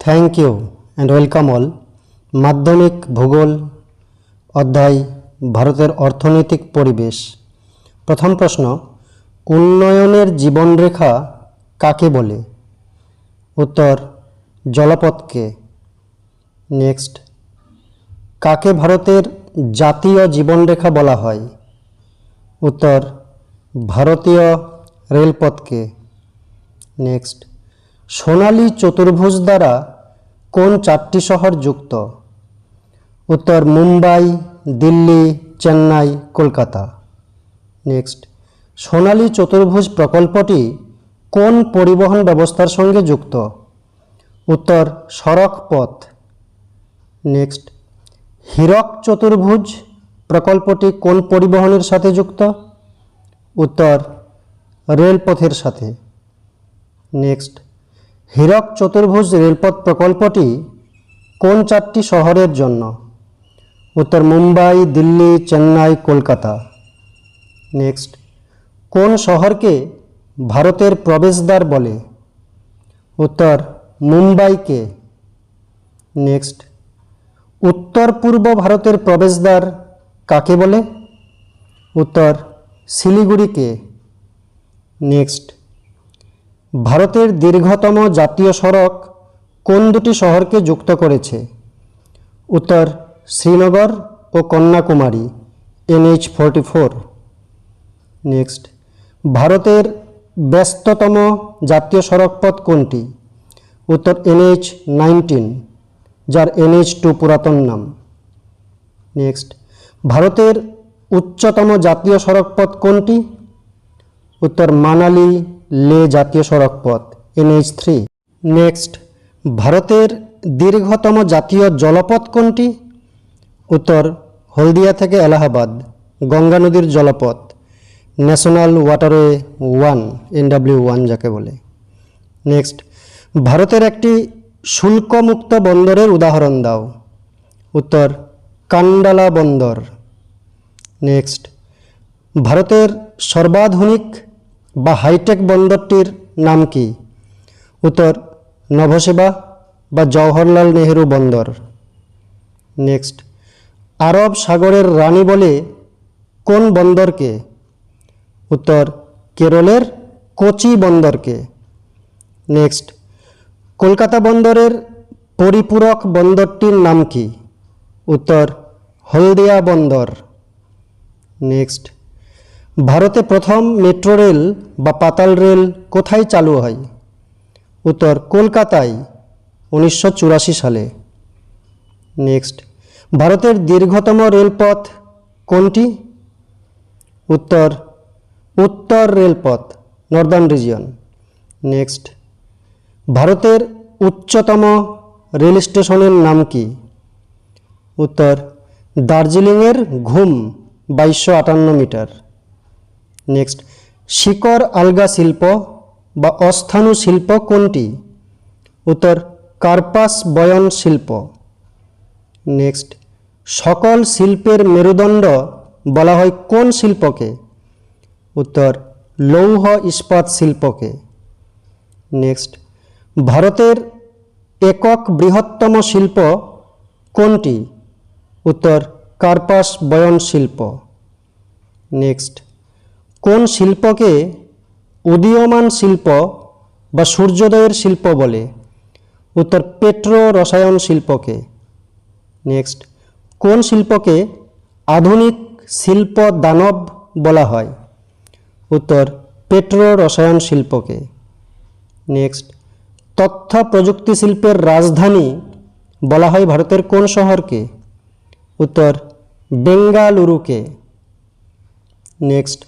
Thank you and welcome all. মাধ্যমিক ভূগোল অধ্যায়, ভারতের অর্থনৈতিক পরিবেশ। প্রথম প্রশ্ন, উন্নয়নের জীবনরেখা কাকে বলে? উত্তর, জলপথকে। নেক্সট, কাকে ভারতের জাতীয় জীবনরেখা বলা হয়? উত্তর, ভারতীয় রেলপথকে। নেক্সট সোনালী চতুর্ভুজ দ্বারা কোন চারটি শহর যুক্ত? উত্তর মুম্বাই, দিল্লি, চেন্নাই, কলকাতা। নেক্সট সোনালী চতুর্ভুজ প্রকল্পটি কোন পরিবহন ব্যবস্থার সঙ্গে যুক্ত? উত্তর, সড়ক পথ। নেক্সট হীরক চতুর্ভুজ প্রকল্পটি কোন পরিবহনের সাথে যুক্ত? উত্তর, রেলপথের সাথে। নেক্সট হীরক চতুর্ভুজ রেলপথ প্রকল্পটি কোন চারটি শহরের জন্য? উত্তর মুম্বাই, দিল্লি, চেন্নাই, কলকাতা। নেক্সট কোন শহরকে ভারতের প্রবেশদ্বার বলে? উত্তর মুম্বাইকে। নেক্সট উত্তর পূর্ব ভারতের প্রবেশদ্বার কাকে বলে? উত্তর শিলিগুড়িকে। নেক্সট ভারতের দীর্ঘতম জাতীয় সড়ক কোন দুটি শহরকে যুক্ত করেছে? উত্তর, শ্রীনগর ও Kanyakumari, NH forty four. Next, ভারতের ব্যস্ততম জাতীয় সড়কপথ কোনটি? উত্তর, এনএইচ নাইনটিন, যার এনএইচ টু পুরাতন নাম। নেক্সট, ভারতের উচ্চতম জাতীয় সড়কপথ কোনটি? উত্তর, মানালি লে জাতীয় সড়কপথ এনএইচ থ্রি। নেক্সট, ভারতের দীর্ঘতম জাতীয় জলপথ কোনটি? উত্তর, হলদিয়া থেকে এলাহাবাদ, গঙ্গা নদীর জলপথ, national waterway one, NW one যাকে বলে। নেক্সট, ভারতের একটি শুল্কমুক্ত বন্দরের উদাহরণ দাও। উত্তর, কান্ডালা বন্দর। নেক্সট, ভারতের সর্বাধুনিক বা হাইটেক বন্দরটির নাম কি? উত্তর, নভসেবা বা জওহরলাল নেহেরু বন্দর। নেক্সট আরব সাগরের রানী বলে কোন বন্দরকে? উত্তর, কেরলের কোচি বন্দরকে। নেক্সট কলকাতা বন্দরের পরিপূরক বন্দরটির নাম কি? উত্তর, হলদিয়া বন্দর। নেক্সট ভারতে প্রথম মেট্রো রেল বা পাতাল রেল কোথায় চালু হয়? উত্তর কলকাতায়, উনিশশো চুরাশি সালে। নেক্সট, ভারতের দীর্ঘতম রেলপথ কোনটি? উত্তর উত্তর রেলপথ, নর্দার্ন রিজিয়ন। নেক্সট, ভারতের উচ্চতম রেল স্টেশনের নাম কি? উত্তর, দার্জিলিংয়ের ঘুম বাইশশো আটান্ন মিটার। নেক্সট শিকড় আলগা শিল্প বা অস্থানু শিল্প কোনটি? উত্তর, কার্পাস বয়ন শিল্প। নেক্সট সকল শিল্পের মেরুদণ্ড বলা হয় কোন শিল্পকে? উত্তর, লৌহ ইস্পাত শিল্পকে। নেক্সট ভারতের একক বৃহত্তম শিল্প কোনটি? উত্তর, কার্পাস বয়ন শিল্প। নেক্সট কোন শিল্পকে উদীয়মান শিল্প বা সূর্যোদয়ের শিল্প বলে? উত্তর পেট্রো রসায়ন শিল্পকে। নেক্সট কোন শিল্পকে আধুনিক শিল্প দানব বলা হয়? উত্তর পেট্রো রসায়ন শিল্পকে। নেক্সট তথ্য প্রযুক্তি শিল্পের রাজধানী বলা হয় ভারতের কোন শহরকে? উত্তর, বেঙ্গালুরুকে। নেক্সট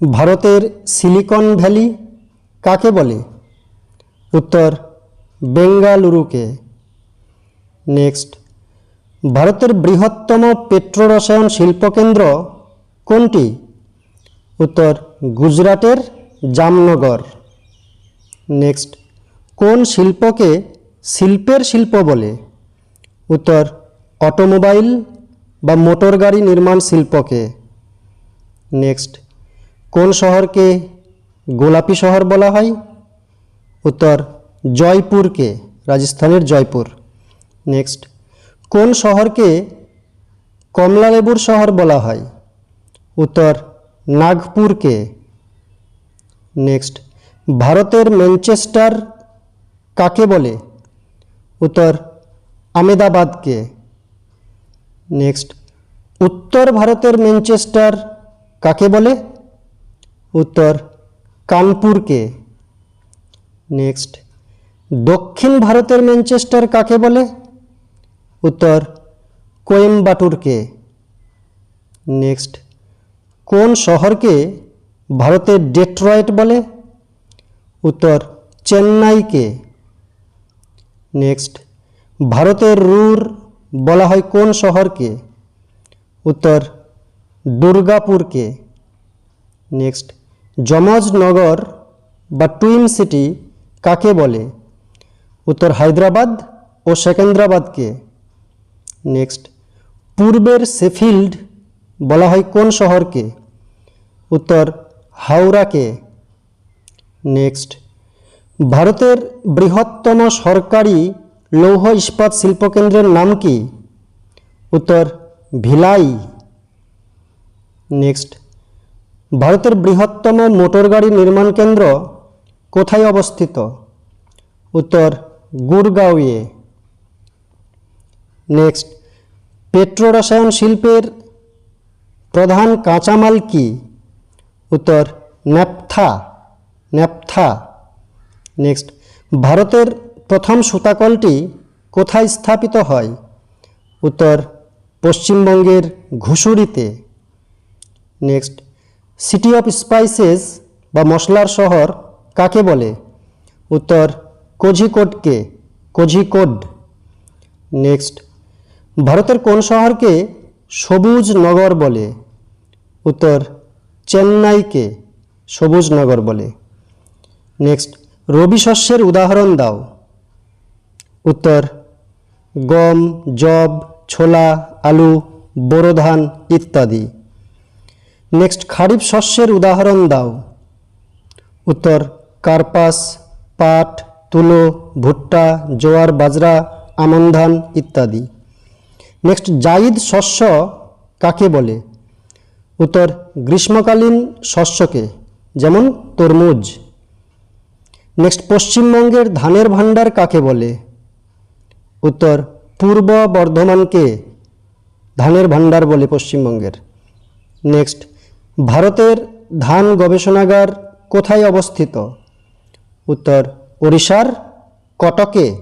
ভারতের সিলিকন ভ্যালি কাকে বলে? উত্তর, বেঙ্গালুরুকে। নেক্সট, ভারতের বৃহত্তম পেট্রো রসায়ন শিল্পকেন্দ্র কোনটি? উত্তর, গুজরাটের জামনগর। নেক্সট, কোন শিল্পকে শিল্পের শিল্প বলে? উত্তর, অটোমোবাইল বা মোটর গাড়ি নির্মাণ শিল্পকে। নেক্সট শহরকে গোলাপি শহর বলা হয়? উত্তর, জয়পুরকে, রাজস্থানের জয়পুর। নেক্সট কোন শহরকে কমলালেবুর শহর বলা হয়? উত্তর, নাগপুরকে। নেক্সট ভারতের ম্যানচেস্টার কাকে বলে? উত্তর, আমেদাবাদকে। নেক্সট উত্তর ভারতের ম্যানচেস্টার কাকে বলে? উত্তর কানপুরকে। নেক্সট দক্ষিণ ভারতের ম্যানচেস্টার কাকে বলে? উত্তর কোয়েম্বাটুরকে। নেক্সট কোন শহরকে ভারতের ডেট্রয়েট বলে? উত্তর চেন্নাইকে। নেক্সট ভারতের রুর বলা হয় কোন শহরকে? উত্তর দুর্গাপুরকে। নেক্সট যমজনগর বা টুইন সিটি কাকে বলে? উত্তর হায়দ্রাবাদ ও সেকেন্দ্রাবাদকে। নেক্সট, পূর্বের শেফিল্ড বলা হয় কোন শহরকে? উত্তর, হাওড়াকে। নেক্সট, ভারতের বৃহত্তম সরকারি লৌহ ইস্পাত শিল্পকেন্দ্রের নাম কি? উত্তর, ভিলাই। নেক্সট ভারতের বৃহত্তম মোটরগাড়ি নির্মাণ কেন্দ্র কোথায় অবস্থিত? উত্তর, গুরগাঁওয়ে। নেক্সট, পেট্রোরসায়ন শিল্পের প্রধান কাঁচামাল কি? উত্তর, ন্যাপথা। ন্যাপথা। নেক্সট, ভারতের প্রথম সুতাকলটি কোথায় স্থাপিত হয়? উত্তর, পশ্চিমবঙ্গের ঘুষুরিতে। নেক্সট সিটি অফ স্পাইসেস বা মশলার শহর কাকে বলে? উত্তর, কোঝিকোডকে, কোঝিকোড। নেক্সট ভারতের কোন শহরকে সবুজ নগর বলে? উত্তর, চেন্নাইকে সবুজ নগর বলে। নেক্সট রবি শস্যের উদাহরণ দাও। উত্তর, গম জব ছোলা, আলু, বোরো ধান ইত্যাদি। নেক্সট খারিফ শস্যের উদাহরণ দাও উত্তর কার্পাস পাট তুলো ভুট্টা জোয়ার বাজরা আমন ধান ইত্যাদি নেক্সট জাইদ শস্য কাকে বলে উত্তর গ্রীষ্মকালীন শস্যকে যেমন তরমুজ নেক্সট পশ্চিমবঙ্গের ধানের ভাণ্ডার কাকে বলে উত্তর পূর্ব বর্ধমানকে ধানের ভাণ্ডার বলে পশ্চিমবঙ্গের নেক্সট ভারতের ধান গবেষণাগার কোথায় অবস্থিত? উত্তর, ওড়িশার কটকে।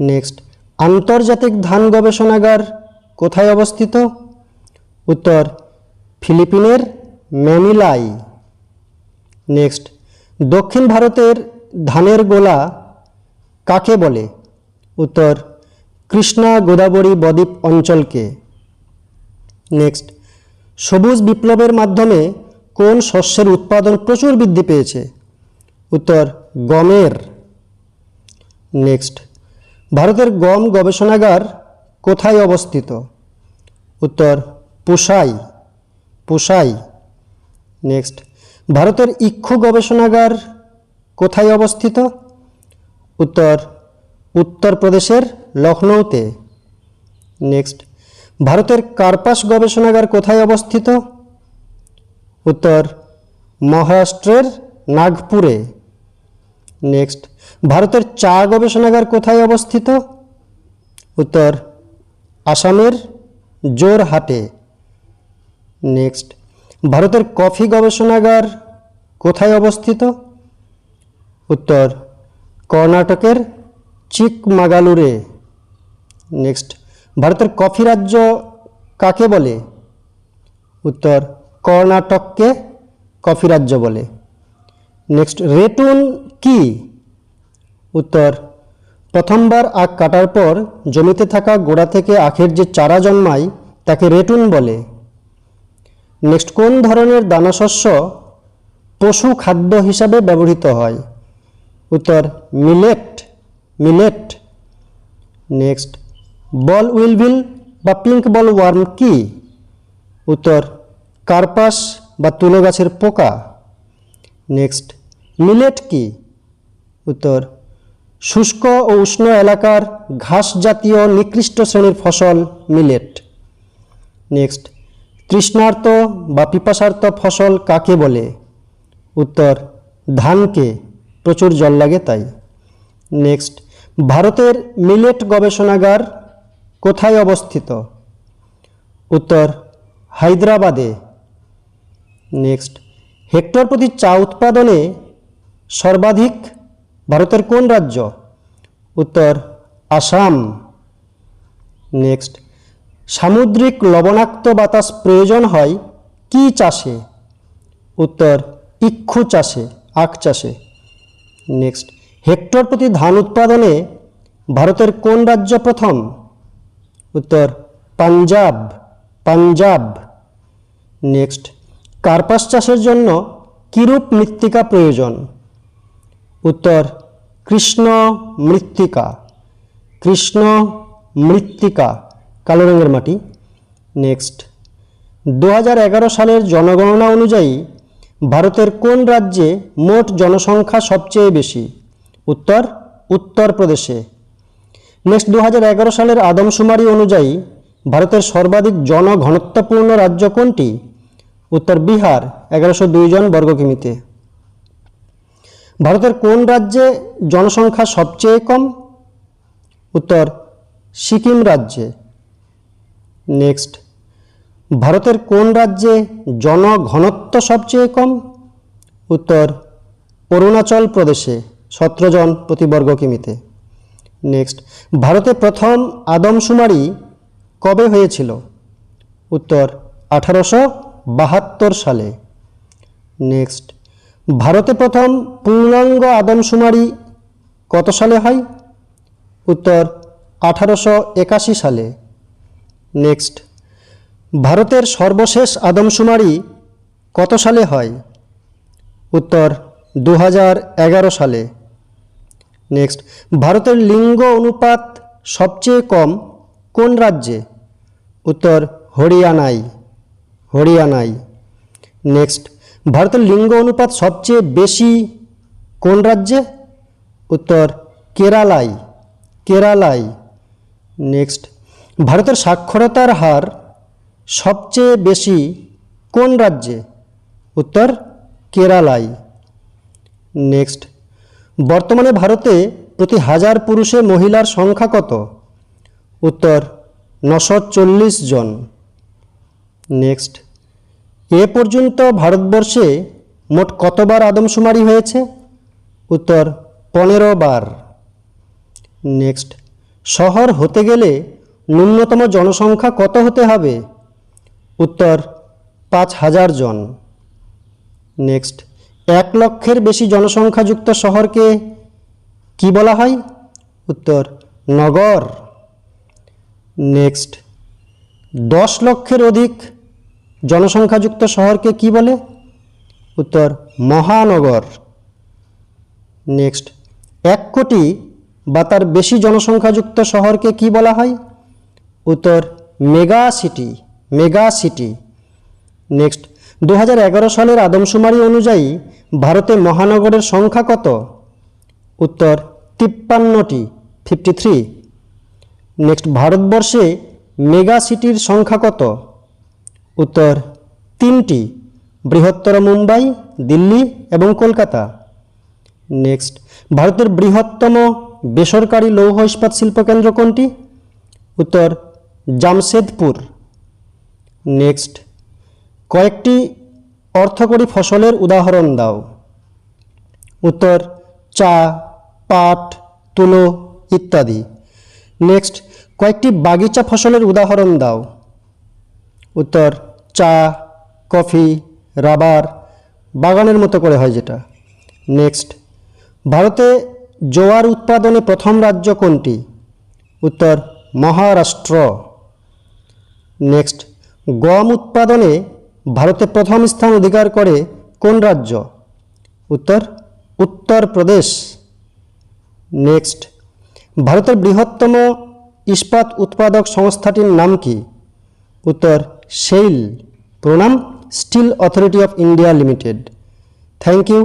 নেক্সট, আন্তর্জাতিক ধান গবেষণাগার কোথায় অবস্থিত? উত্তর, ফিলিপিনের ম্যানিলাই। নেক্সট, দক্ষিণ ভারতের ধানের গোলা কাকে বলে? উত্তর, কৃষ্ণা গোদাবরী বদ্বীপ অঞ্চলকে। নেক্সট সবুজ বিপ্লবের মাধ্যমে কোন শস্যের উৎপাদন প্রচুর বৃদ্ধি পেয়েছে? উত্তর, গমের। নেক্সট, ভারতের গম গবেষণাগার কোথায় অবস্থিত? উত্তর পুসাই পুসাই নেক্সট, ভারতের ইক্ষু গবেষণাগার কোথায় অবস্থিত? উত্তর, উত্তরপ্রদেশের লখনৌতে নেক্সট ভারতের কার্পাস গবেষণাগার কোথায় অবস্থিত? উত্তর, মহারাষ্ট্রের নাগপুরে। নেক্সট, ভারতের চা গবেষণাগার কোথায় অবস্থিত? উত্তর, আসামের জোরহাটে। নেক্সট, ভারতের কফি গবেষণাগার কোথায় অবস্থিত? উত্তর, কর্ণাটকের চিকমাগালুরে। নেক্সট ভারতের কফি রাজ্য কাকে বলে? উত্তর, কর্ণাটককে কফি রাজ্য বলে। নেক্সট রেটুন কি? উত্তর, প্রথমবার আখ কাটার পর জমিতে থাকা গোড়া থেকে আখের যে চারা জন্মায়, তাকে রেটুন বলে। নেক্সট কোন ধরনের দানাশস্য পশু খাদ্য হিসাবে ব্যবহৃত হয়? উত্তর, মিলেট মিলেট। নেক্সট বল উইলভিল বা পিঙ্ক বল ওয়ার্ম কি? উত্তর, কার্পাস বা তুলো গাছের পোকা। নেক্সট, মিলেট কি? উত্তর, শুষ্ক ও উষ্ণ এলাকার ঘাস জাতীয় নিকৃষ্ট শ্রেণির ফসল মিলেট। নেক্সট, তৃষ্ণার্ত বা পিপাসার্ত ফসল কাকে বলে? উত্তর, ধানকে, প্রচুর জল লাগে তাই। নেক্সট, ভারতের মিলেট গবেষণাগার কোথায় অবস্থিত? উত্তর, হায়দ্রাবাদে। নেক্সট, হেক্টর প্রতি চা উৎপাদনে সর্বাধিক ভারতের কোন রাজ্য? উত্তর, আসাম। নেক্সট, সামুদ্রিক লবণাক্ত বাতাস প্রয়োজন হয় কি চাষে? উত্তর, ইক্ষু চাষে, আখ চাষে। নেক্সট, হেক্টর প্রতি ধান উৎপাদনে ভারতের কোন রাজ্য প্রথম? উত্তর, পাঞ্জাব পাঞ্জাব। নেক্সট কার্পাস চাষের জন্য কিরূপ মৃত্তিকা প্রয়োজন? উত্তর, কৃষ্ণ মৃত্তিকা। কৃষ্ণ মৃত্তিকা, কালো রঙের মাটি। নেক্সট দু হাজার এগারো সালের জনগণনা অনুযায়ী ভারতের কোন রাজ্যে মোট জনসংখ্যা সবচেয়ে বেশি? উত্তর, উত্তরপ্রদেশে। নেক্সট দু হাজার এগারো সালের আদমশুমারি অনুযায়ী ভারতের সর্বাধিক জনঘনত্বপূর্ণ রাজ্য কোনটি? উত্তর বিহার, এগারোশো জন বর্গ কিমিতে। ভারতের কোন রাজ্যে জনসংখ্যা সবচেয়ে কম? উত্তর সিকিম রাজ্যে। নেক্সট, ভারতের কোন রাজ্যে জনঘনত্ব সবচেয়ে কম? উত্তর অরুণাচল প্রদেশে, সতেরো জন প্রতি বর্গ কিমিতে। নেক্সট ভারতে প্রথম আদমশুমারি কবে হয়েছিল? উত্তর, আঠারোশো বাহাত্তর সালে। নেক্সট ভারতে প্রথম পূর্ণাঙ্গ আদমশুমারি কত সালে হয়? উত্তর, আঠারোশো একাশি সালে। নেক্সট ভারতের সর্বশেষ আদমশুমারি কত সালে হয়? উত্তর দু সালে। নেক্সট ভারতের লিঙ্গ অনুপাত সবচেয়ে কম কোন রাজ্যে? উত্তর, হরিয়ানায়। হরিয়ানায়। নেক্সট ভারতের লিঙ্গ অনুপাত সবচেয়ে বেশি কোন রাজ্যে? উত্তর, কেরালায়। কেরালায়। নেক্সট ভারতের সাক্ষরতার হার সবচেয়ে বেশি কোন রাজ্যে? উত্তর, কেরালায়। নেক্সট বর্তমানে ভারতে প্রতি হাজার পুরুষে মহিলার সংখ্যা কত? উত্তর, নশো চল্লিশ জন। নেক্সট, এ পর্যন্ত ভারতবর্ষে মোট কতবার আদমশুমারি হয়েছে? উত্তর পনেরো বার নেক্সট, শহর হতে গেলে ন্যূনতম জনসংখ্যা কত হতে হবে? উত্তর, পাঁচ হাজার জন। নেক্সট এক লক্ষের বেশি জনসংখ্যাযুক্ত শহরকে কি বলা হয়? উত্তর, নগর। নেক্সট, দশ লক্ষের অধিক জনসংখ্যাযুক্ত শহরকে কি বলে? উত্তর, মহানগর। নেক্সট, এক কোটি বা তার বেশি জনসংখ্যাযুক্ত শহরকে কি বলা হয়? উত্তর, mega city mega city. Next দু হাজার এগারো সালের আদমশুমারি অনুযায়ী ভারতে মহানগরের সংখ্যা কত? উত্তর, তিপ্পান্নটি ফিফটি থ্রি নেক্সট, ভারতবর্ষে মেগা সিটির সংখ্যা কত? উত্তর, তিনটি, বৃহত্তর মুম্বাই, দিল্লি এবং কলকাতা। নেক্সট, ভারতের বৃহত্তম বেসরকারি লৌহ ইস্পাত শিল্পকেন্দ্র কোনটি? উত্তর, জামশেদপুর। নেক্সট কয়েকটি অর্থকরী ফসলের উদাহরণ দাও। উত্তর, চা, পাট, তুলো ইত্যাদি। নেক্সট কয়েকটি বাগিচা ফসলের উদাহরণ দাও। উত্তর, চা, কফি, রাবার, বাগানের মতো করে হয় যেটা। নেক্সট ভারতে জোয়ার উৎপাদনে প্রথম রাজ্য কোনটি? উত্তর, মহারাষ্ট্র। নেক্সট গম উৎপাদনে ভারতে প্রথম স্থান অধিকার করে কোন রাজ্য? উত্তর উত্তরপ্রদেশ নেক্সট। ভারতের বৃহত্তম ইস্পাত উৎপাদক সংস্থাটির নাম কি? উত্তর সেইল প্রণাম, steel authority of India limited. Thank you.